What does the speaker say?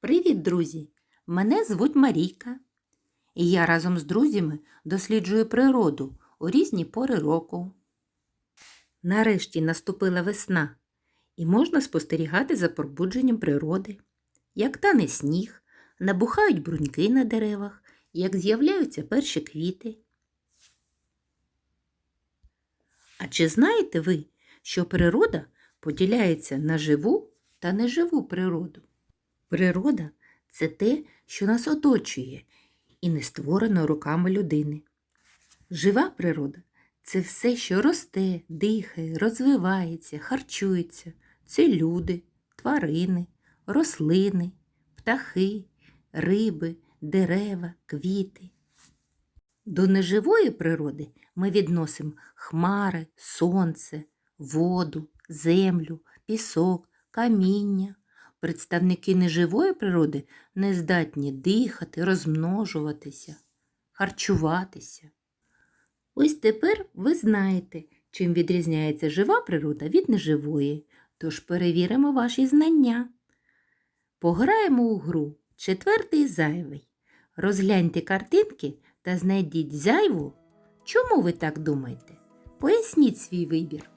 Привіт, друзі! Мене звуть Марійка. І я разом з друзями досліджую природу у різні пори року. Нарешті наступила весна, і можна спостерігати за пробудженням природи. Як тане сніг, набухають бруньки на деревах, як з'являються перші квіти. А чи знаєте ви, що природа поділяється на живу та неживу природу? Природа це те, що нас оточує і не створено руками людини. Жива природа це все, що росте, дихає, розвивається, харчується. Це люди, тварини, рослини, птахи, риби, дерева, квіти. До неживої природи ми відносимо хмари, сонце, воду, землю, пісок, каміння. Представники неживої природи не здатні дихати, розмножуватися, харчуватися. Ось тепер ви знаєте, чим відрізняється жива природа від неживої, тож перевіримо ваші знання. Пограємо у гру четвертий зайвий. Розгляньте картинки та знайдіть зайву. Чому ви так думаєте? Поясніть свій вибір.